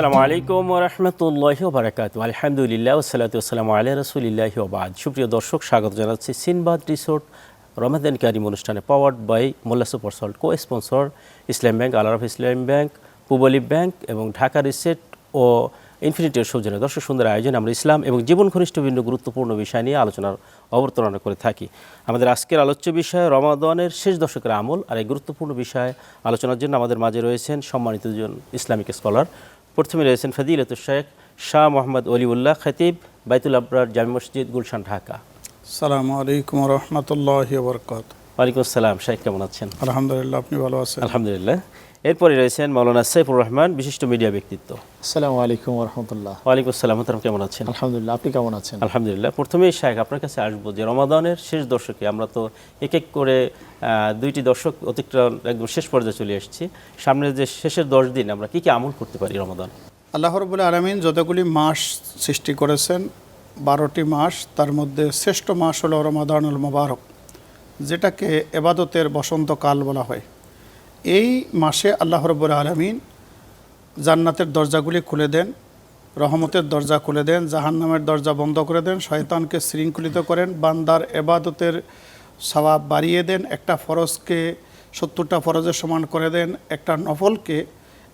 আসসালামু আলাইকুম রহমতুল্লাহ বারাকাত আলহামদুলিল্লাহ ওসালাত আসসালাম আলিয়া রসুলিল্লাহ ওবাদ। সুপ্রিয় দর্শক, স্বাগত জানাচ্ছি সিনবাদ রিসোর্ট রমাদান কারিম অনুষ্ঠানে powered by Molla super salt cosponsor Islam bank Alarafah Islam bank Pubali bank এবং ঢাকা রিসেট ও ইনফিনিটির সৌজন্য। দর্শক, সুন্দর আয়োজন, আমরা ইসলাম এবং জীবন ঘনিষ্ঠ বিভিন্ন গুরুত্বপূর্ণ বিষয় নিয়ে আলোচনার অবতারণা করে থাকি। আমাদের আজকের আলোচ্য বিষয় রমাদানের শেষ দশকের আমল আর এই গুরুত্বপূর্ণ বিষয়ে আলোচনার জন্য আমাদের মাঝে রয়েছেন সম্মানিত দুজন ইসলামিক স্কলার প্রথমে রয়েছেন ফাজিলত শেখ শাহ মোহাম্মদ অলিউল্লাহ খতিব বাইতুল আবরার জামি মসজিদ গুলশান ঢাকা। সালামু আলাইকুম রহমতুল্লাহ বরকাত ওয়ালাইকুম আসসালাম শেখ কেমন আছেন? আলহামদুলিল্লাহ আপনি ভালো আছেন? আলহামদুলিল্লাহ। এরপরে রয়েছেন মৌলানা সাইফুর রহমান বিশিষ্ট মিডিয়া ব্যক্তিত্ব। আসসালামু আলাইকুম রহমতুল্লাহ। ওয়ালাইকুম আসসালাম কেমন আছেন? আলহামদুলিল্লাহ আপনি কেমন আছেন? আলহামদুলিল্লাহ প্রথমেই শাহেক আপনার কাছে আসব যে রমাদানের শেষ দশকে আমরা তো এক এক করে দুইটি দশক অতিক্রম একদম শেষ পর্যায়ে চলে এসেছি। সামনের যে শেষের দশ দিন আমরা কি কি আমল করতে পারি রমাদান? আল্লাহ রবুল্লা আলমিন যতগুলি মাস সৃষ্টি করেছেন বারোটি মাস তার মধ্যে শ্রেষ্ঠ মাস হলো রমাদানুল মোবারক যেটাকে এবাদতের বসন্তকাল বলা হয়। এই মাসে আল্লাহ রবুল্লা আলমিন জান্নাতের দরজাগুলি খুলে দেন, রহমতের দরজা খুলে দেন, জাহান্নামের দরজা বন্ধ করে দেন, শয়তানকে শৃঙ্খলিত করেন, বান্দার এবাদতের সবাব বাড়িয়ে দেন, একটা ফরজকে সত্তরটা ফরজের সমান করে দেন, একটা নফলকে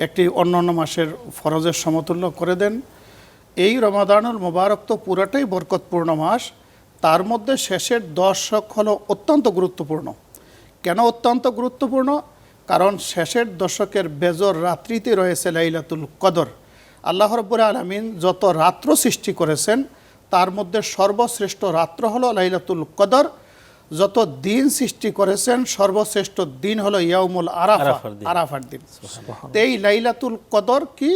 একটি অন্যান্য মাসের ফরজের সমতুল্য করে দেন। এই রমাদানুল মোবারক তো পুরাটাই বরকতপূর্ণ মাস, তার মধ্যে শেষের দশক হলো অত্যন্ত গুরুত্বপূর্ণ। কেন অত্যন্ত গুরুত্বপূর্ণ? কারণ শেষের দশকের বেজর রাত্রিতে রয়েছে লাইলাতুল কদর। আল্লাহ রব্বুল আলমিন যত রাত্র সৃষ্টি করেছেন তার মধ্যে সর্বশ্রেষ্ঠ রাত্র হলো লাইলাতুল কদর। যত দিন সৃষ্টি করেছেন সর্বশ্রেষ্ঠ দিন হলো ইয়াউমুল আরাফা আরাফার দিন। এই লাইলাতুল কদর কি?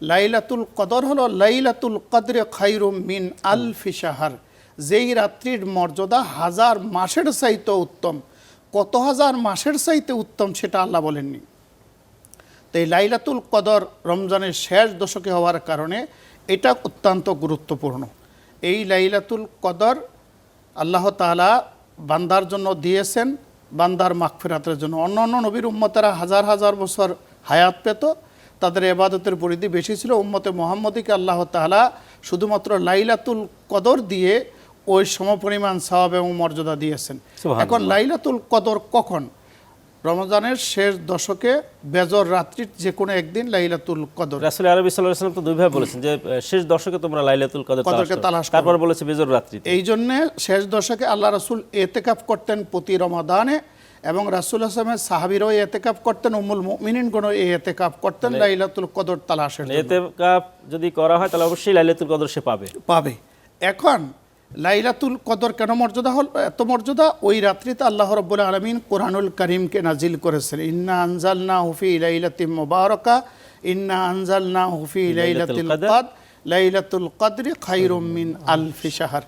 লাইলাতুল কদর হলো লাইলাতুল কদরে খাইরুম মিন আল ফিসাহার যেই রাত্রির মর্যাদা হাজার মাসের চাইতে উত্তম। কত হাজার মাসের চাইতে উত্তম সেটা আল্লাহ বলেননি। তো এই লাইলাতুল কদর রমজানের শেষ দশকে হওয়ার কারণে এটা অত্যন্ত গুরুত্বপূর্ণ। এই লাইলাতুল কদর আল্লাহ তাআলা বান্দার জন্য দিয়েছেন, বান্দার মাগফিরাতের জন্য। অন্য অন্য নবীর উম্মতেরা হাজার হাজার বছর হায়াত পেত, তাদের এবাদতের পরিধি বেশি ছিল। উম্মতে মোহাম্মদীকে আল্লাহ তাআলা শুধুমাত্র লাইলাতুল কদর দিয়ে ওই সমপরিমাণ সওয়াব এবং মর্যাদা দিয়েছেন। এখন লাইলাতুল কদর কখন? রমজানের শেষ দশকে বেজর রাত্রির যে কোনো একদিন লাইলাতুল কদর। রাসুল আরবি সাল্লাহ সাল্লাম তো দুইভাবে বলেছেন যে শেষ দশকে তোমরা লাইলাতুল কদর কদরকে তালাশ। তারপর বলেছে বেজর রাত্রি এই জন্যে শেষ দশকে আল্লাহ রসুল এতেকাফ করতেন প্রতি রমাদানে এবং রাসুল আসলামের সাহাবিরও এতেকাফ করতেন উমুল মিনিন কোনো এই এতেকাফ করতেন লাইলাতুল কদর তালাশের জন্য। এতে যদি করা হয় তাহলে অবশ্যই লাইলাতুল কদর সে পাবে। পাবে। এখন লাইলাতুল কদর কেন মর্যাদা হল? এত মর্যাদা? ওই রাত্রিতে আল্লাহ রব্বুল আলমিন কোরআনুল করিমকে নাজিল করেছেন। ইন্না আনজাল না হুফি লাইলাতিম মুবারকা ইন্না আনজাল না হুফি লাইলাতুল। কদ লাইলাতুল কদরি খাইরুম মিন আলফি শাহর।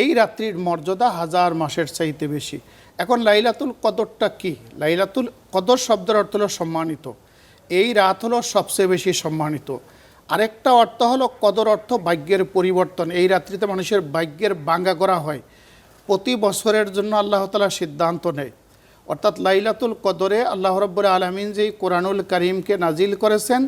এই রাত্রির মর্যাদা হাজার মাসের চাইতে বেশি। এখন লাইলাতুল কদরটা কি? লাইলাতুল কদর শব্দের অর্থ হলো সম্মানিত। এই রাত হলো সবচেয়ে বেশি সম্মানিত। আরেকটা অর্থ হলো কদর অর্থ, ভাগ্যের পরিবর্তন। এই রাত্রিতে মানুষের ভাগ্যের বাঙ্গা করা হয়। প্রতি বছরের জন্য আল্লাহ তালা সিদ্ধান্ত নেয়। অর্থাৎ লাইলাতুল কদরে আল্লাহ রব্বুর আলমিন যেই কোরআনুল করিমকে নাজিল করেছেন,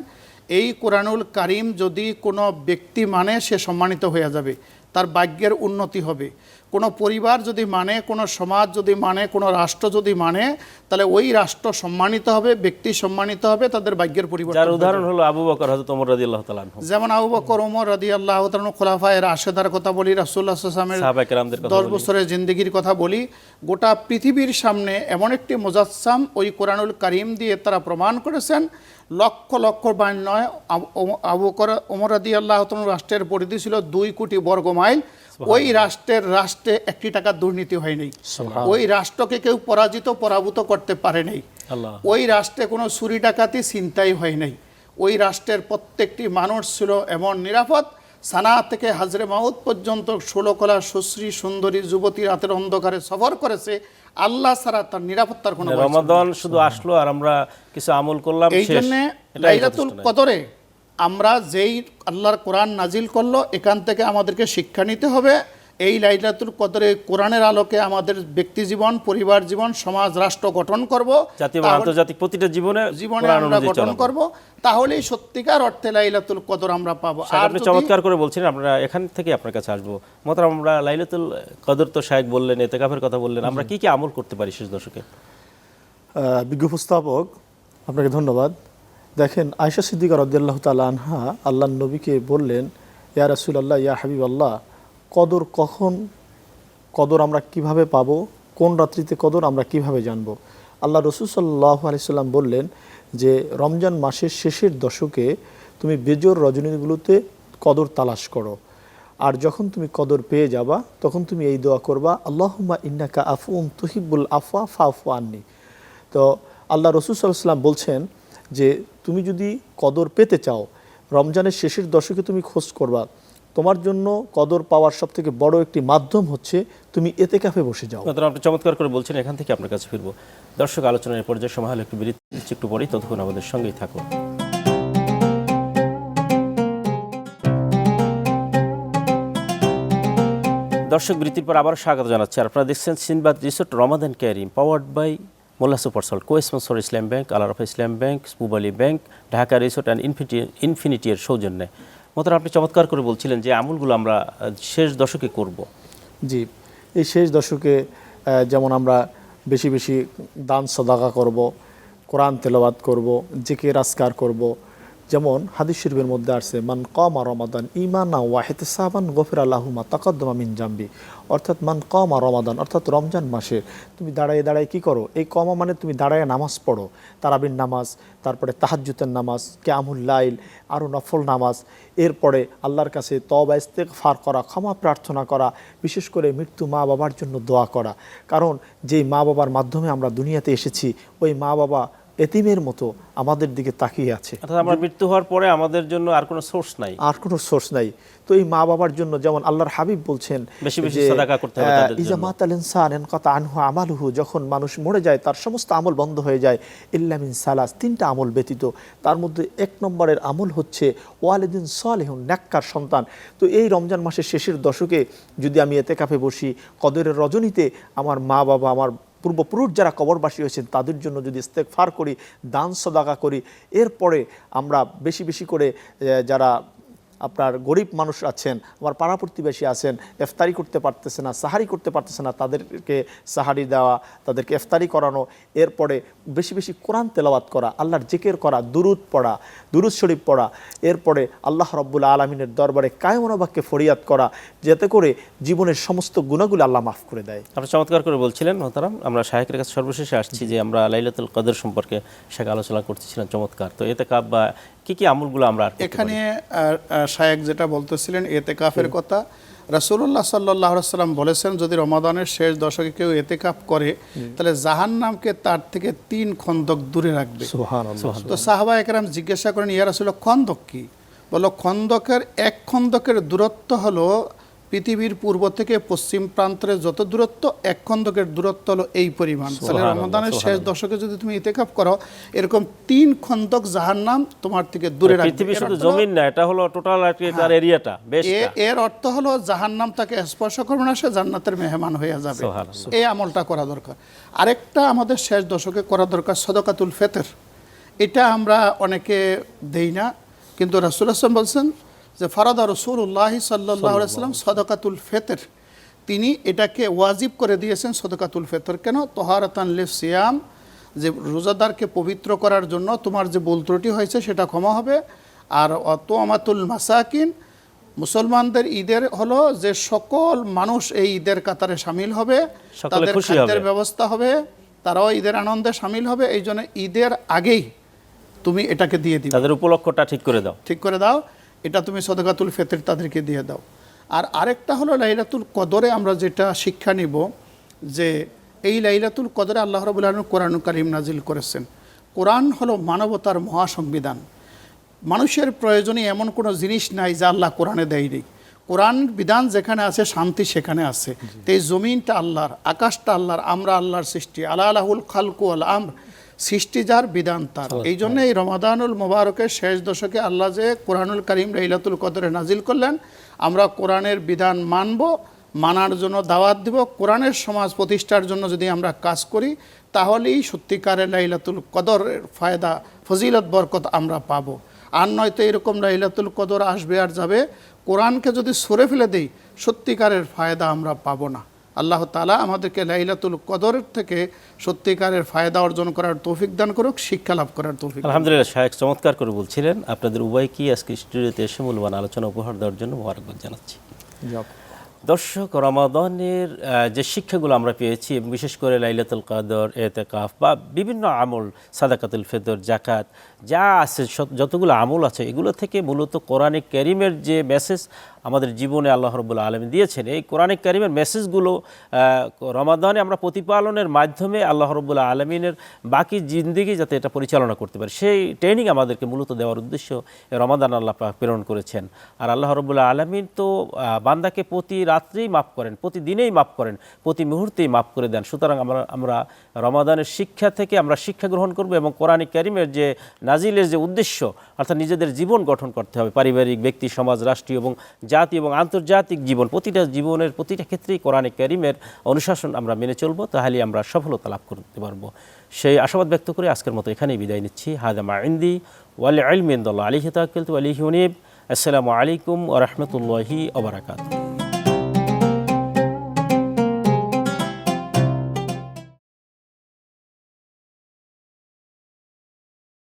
এই কোরআনুল করিম যদি কোনো ব্যক্তি মানে সে সম্মানিত হয়ে যাবে। তার ভাগ্যের উন্নতি হবে। কোনো পরিবার যদি মানে কোনো সমাজ যদি মানে কোনো রাষ্ট্র যদি মানে তাহলে ওই রাষ্ট্র সম্মানিত হবে ব্যক্তি সম্মানিত হবে তাদের ভাগ্যের পরিবর্তন যার উদাহরণ হলো আবু বকর হযরত ওমর রাদিয়াল্লাহু তাআলা যেমন আবু বকর ওমর রাদি আল্লাহ খোলাফায় রাশেদার কথা বলি আসলামের সাহাবায়ে কেরামদের কথা দশ বছরের জিন্দগির কথা বলি গোটা পৃথিবীর সামনে এমন একটি মোজাচ্সাম ওই কোরআনুল করিম দিয়ে তারা প্রমাণ করেছেন লক্ষ লক্ষ বাইন নয়। আবু- ওমরাদি ওমর রাদি আল্লাহ রাষ্ট্রের পরিধি ছিল দুই কোটি বর্গ মাইল। ওই রাষ্ট্রের রাষ্ট্রে একটি টাকা দুর্নীতি হয়নি ওই রাষ্ট্রকে কেউ পরাজিত পরাভূত করতে পারে নাই। ওই রাষ্ট্রে কোনো চুরি ডাকাতি চিন্তাই হয় নাই। ওই রাষ্ট্রের প্রত্যেকটি মানুষ ছিল এমন নিরাপদ সানা থেকে হাজরে মাউদ পর্যন্ত ষোলকলা সুশ্রী সুন্দরী যুবতী রাতের অন্ধকারে সফর করেছে আল্লাহ ছাড়া তার নিরাপত্তার কোনো ভয় রমাদান শুধু আসলো আর আমরা কিছু আমল করলাম এই জন্য জন্যে লাইলাতুল কদরে আমরা যেই আল্লাহর কোরআন নাজিল করল এখান থেকে আমাদেরকে শিক্ষা নিতে হবে। এই লাইলাতুল কদরে কোরআনের আলোকে আমাদের ব্যক্তি জীবন পরিবার জীবন সমাজ রাষ্ট্র গঠন করব। জাতীয় আন্তর্জাতিক প্রতিটা জীবনে জীবনে আমরা গঠন। করব। তাহলেই সত্যিকার অর্থে লাইলাতুল কদর আমরা পাবো। আর আপনি চমৎকার করে বলছিলেন আপনারা এখান থেকে আপনার কাছে আসব। মতারাম আমরা লাইলাতুল কদর তো শাহেক বললেন এতে এতেকাফের কথা বললেন আমরা কি কি আমল করতে পারি শেষ দশকে? আহ, বিজ্ঞ উপস্থাপক আপনাকে ধন্যবাদ। দেখেন আয়সা সিদ্দিকা রদিয়াল্লাহ তালা আনহা আল্লাহ নবীকে বললেন ইয়া রাসুল আল্লাহ ইয়া হাবিব আল্লাহ কদর কখন, কদর আমরা কীভাবে পাবো, কোন রাত্রিতে কদর আমরা কীভাবে জানব? আল্লাহ রসুল সাল্লাহ আলিয়াল্লাম বললেন যে, রমজান মাসের শেষের দশকে তুমি বেজোর রজনীগুলোতে কদর তালাশ করো। আর যখন তুমি কদর পেয়ে যাবা, তখন তুমি এই দোয়া করবা, আল্লাহুম্মা ইন্নাকা আফুন তুহিবুল আফা ফাফু আননি। তো আল্লাহ রসুল সাল্লাম বলছেন যে, তুমি যদি কদর পেতে চাও, রমজানের শেষের দশকে তুমি খোঁজ করবা তোমার জন্য কদর পাওয়ার সব থেকে বড় একটি মাধ্যম হচ্ছে তুমি এতে কাফে বসে যাও। আপনি চমৎকার করে বলছেন, এখান থেকে আপনার কাছে ফিরবো। দর্শক, আলোচনার পর্যায়ে সময় হলো একটু বিরতি একটু পরেই ততক্ষণ আমাদের সঙ্গেই থাকুন। দর্শক বৃত্তির পর আবার স্বাগত জানাচ্ছি। আপনারা দেখছেন Sinbad resort Ramadan Kareem powered by Molla super salt cosponsor Islam bank, Alarafah Islam bank Pubali bank, Dhaka resort and infinity ইনফিনিটির সৌজন্যে। মতার আপনি চমৎকার করে বলছিলেন যে আমলগুলো আমরা শেষ দশকে করব। জি, এই শেষ দশকে যেমন আমরা বেশি বেশি দান সদাকা করব, কোরআন তেলাওয়াত করব জেকে রাজকার করব যেমন হাদিস শরীফের মধ্যে আসছে, মান কমা রমাদান ইমানা ওয়াহেতে সাবান গফির আল্লাহুমা তাকদ্দমা মিন জাম্বি। অর্থাৎ মান কমা রমাদান অর্থাৎ রমজান মাসে তুমি দাঁড়ায় দাঁড়ায় কি করো? এই কমা মানে তুমি দাঁড়ায় নামাজ পড়ো। তারাবির নামাজ, তারপরে তাহাজ্জুতের নামাজ, ক্যামুল লাইল, আরও নফল নামাজ। এরপরে আল্লাহর কাছে তবা ইস্তেক ফার করা, ক্ষমা প্রার্থনা করা, বিশেষ করে মৃত্যু মা বাবার জন্য দোয়া করা। কারণ যেই মা বাবার মাধ্যমে আমরা দুনিয়াতে এসেছি, ওই মা বাবা এতিমের মতো আমাদের দিকে তাকিয়ে আছে। অর্থাৎ আমরা মৃত্যু হওয়ার পরে আমাদের জন্য আর কোনো সোর্স নাই। আর কোনো সোর্স নাই। তো এই মা বাবার জন্য যেমন আল্লাহর হাবিব বলছেন বেশি বেশি সাদাকা করতে হবে তাদের জন্য। মাতাল ইনসান এনকাতা আনহু আমালুহু যখন মানুষ মরে যায় তার সমস্ত আমল বন্ধ হয়ে যায়। ইল্লামিন সালাস তিনটা আমল ব্যতীত। তার মধ্যে এক নম্বরের আমল হচ্ছে ওয়ালিদিন সালেহুন ন্যাক্কার সন্তান। তো এই রমজান মাসের শেষের দশকে যদি আমি এতে কাপে বসি কদরের রজনীতে আমার মা বাবা আমার পূর্বপুরুষ যারা কবরবাসী হয়েছেন তাদের জন্য যদি ইস্তেকফার করি, দান সদাকা করি, এরপরে আমরা বেশি বেশি করে যারা আপনার গরিব মানুষ আছেন আমার পাড়া প্রতিবেশী আছেন ইফতারি করতে পারতেছে না সাহারি করতে পারতেছে না তাদেরকে সাহারি দেওয়া তাদেরকে ইফতারি করানো এরপরে বেশি বেশি কোরআন তেলাওয়াত করা আল্লাহর জিকের করা দুরুদ পড়া দুরুদ শরীফ পড়া এরপরে আল্লাহ রব্বুল আলমিনের দরবারে কায়মনোবাক্যে ফরিয়াদ করা যাতে করে জীবনের সমস্ত গুণাগুলো আল্লাহ মাফ করে দেয়। আপনি চমৎকার করে বলছিলেন মোহতারাম আমরা শাহেকের কাছে সর্বশেষে আসছি যে আমরা লাইলাতুল কদর সম্পর্কে শাহেক আলোচনা করতেছিলাম চমৎকার। তো এতে কাপ বা কি কি আমলগুলো আমরা? এখানে শায়েক যেটা বলতেছিলেন এতে কাফের কথা। রাসুল্লাহ সাল্লাহ সাল্লাম বলেছেন যদি রমাদানের শেষ দশকে কেউ এতে কাপ করে তাহলে জাহান নামকে তার থেকে তিন খন্দক দূরে রাখবে। তো সাহাবা একরাম জিজ্ঞাসা করেন ইয়া আসলে খন্দক কি? বলো খন্দকের এক খন্দকের দূরত্ব হলো পৃথিবীর পূর্ব থেকে পশ্চিম প্রান্তের যত দূরত্ব এক খন্দকের দূরত্ব হলো এই পরিমাণ। তাহলে রমাদানের শেষ দশকে যদি তুমি ইতেকাফ করো এরকম তিন খন্দক জাহান্নাম তোমার থেকে দূরে পৃথিবী শুধু জমিন না এটা হলো টোটাল তার এরিয়াটা বেশ এর অর্থ হলো জাহান্নাম তাকে স্পর্শ করবে না সে জান্নাতের মেহমান হয়ে যাবে। এই আমলটা করা দরকার। আরেকটা আমাদের শেষ দশকে করা দরকার সদকাতুল ফেতের। এটা আমরা অনেকে দেই না কিন্তু রাসুল আসলাম বলছেন যে ফারাদা রসুল্লাহ সাল্লাহ সাল্লাম সদকাতুল ফেতর তিনি এটাকে ওয়াজিব করে দিয়েছেন সদকাতুল ফেতর। কেন? তোহারাতান লে সিয়াম যে রোজাদারকে পবিত্র করার জন্য তোমার যে ভুল ত্রুটি হয়েছে সেটা ক্ষমা হবে। আর অত আমাতুল মাসাকিন মুসলমানদের ঈদের হলো যে সকল মানুষ এই ঈদের কাতারে সামিল হবে তাদের খাদ্যের ব্যবস্থা হবে তারাও ঈদের আনন্দে সামিল হবে। এই জন্য ঈদের আগেই তুমি এটাকে দিয়ে দিবে। তাদের উপলক্ষটা ঠিক করে দাও। ঠিক করে দাও। এটা তুমি সদকাতুল ফেতের তাদেরকে দিয়ে দাও। আর আরেকটা হলো লাইলাতুল কদরে আমরা যেটা শিক্ষা নিব যে এই লাইলাতুল কদরে আল্লাহ রবুল্লাহ কোরআন কারিম নাজিল করেছেন। কোরআন হলো মানবতার মহাসংবিধান। মানুষের প্রয়োজনে এমন কোনো জিনিস নাই যা আল্লাহ কোরআনে দেয়নি। কোরআন বিধান যেখানে আছে শান্তি সেখানে আছে। তো এই জমিনটা আল্লাহর আকাশটা আল্লাহর আমরা আল্লাহর সৃষ্টি। আল্লাহ আলাহুল খালকু আল আমর। সৃষ্টি যার বিধান তার। এই জন্য এই রমাদানুল মোবারকের শেষ দশকে আল্লাহ যে কোরআনুল করিম লাইলাতুল কদরে নাজিল করলেন আমরা কোরআনের বিধান মানব মানার জন্য দাওয়াত দিব কোরআনের সমাজ প্রতিষ্ঠার জন্য যদি আমরা কাজ করি তাহলেই সত্যিকারের লাইলাতুল কদরের ফায়দা ফজিলত বরকত আমরা পাবো। আর নয়তো এরকম লাইলাতুল কদর আসবে আর যাবে কোরআনকে যদি সরে ফেলে দেই সত্যিকারের ফায়দা আমরা পাবো না। আল্লাহ তালা আমাদেরকে লাইলাতুল কদরের থেকে সত্যিকারের ফায়দা অর্জন করার তৌফিক দান করুক শিক্ষা লাভ করার তৌফিক আলহামদুলিল্লাহ শাহেক চমৎকার করে বলছিলেন। আপনাদের উভয়কেই আজকে স্টুডিওতে এসে মূল্যবান আলোচনা উপহার দেওয়ার জন্য মোবারকবাদ জানাচ্ছি। দর্শক রমাদানের যে শিক্ষাগুলো আমরা পেয়েছি বিশেষ করে লাইলাতুল কাদর এতেকাফ বা বিভিন্ন আমল সাদাকাতুল ফেদর জাকাত যা আছে যতগুলো আমল আছে এগুলো থেকে মূলত কোরআনে ক্যারিমের যে মেসেজ আমাদের জীবনে আল্লাহ রবুল্লা আলমী দিয়েছেন। এই কোরআনিক কারিমের মেসেজগুলো রমাদানে আমরা প্রতিপালনের মাধ্যমে আল্লাহ রবুল্লা আলমিনের বাকি জিন্দিগি যাতে এটা পরিচালনা করতে পারে। সেই ট্রেনিং আমাদেরকে মূলত দেওয়ার উদ্দেশ্য রমাদান আল্লাহ প্রেরণ করেছেন। আর আল্লাহ রবুল্লা আলমিন তো বান্দাকে প্রতি রাত্রেই মাফ করেন প্রতিদিনেই মাফ করেন, প্রতি মুহূর্তেই মাফ করে দেন। সুতরাং আমরা আমরা রমাদানের শিক্ষা থেকে আমরা শিক্ষা গ্রহণ করব এবং কোরআনিক কারিমের যে নাজিলের যে উদ্দেশ্য, অর্থাৎ নিজেদের জীবন গঠন করতে হবে। পারিবারিক, ব্যক্তি, সমাজ, রাষ্ট্রীয় এবং জাতি এবং আন্তর্জাতিক জীবন, প্রতিটা জীবনের, প্রতিটা ক্ষেত্রেই কোরআনে ক্যারিমের অনুশাসন আমরা মেনে চলবো তাহলে আমরা সফলতা লাভ করতে পারব। সেই আশাবাদ ব্যক্ত করে আজকের মতো এখানেই বিদায় নিচ্ছি। হাদামা ইন্দি ওয়াল আলমিন্দুল্লাহ আলিহি তাকিল আলিহি উনিব। আসসালামু আলাইকুম ওরহমতুল্লাহি ওবরাকাতু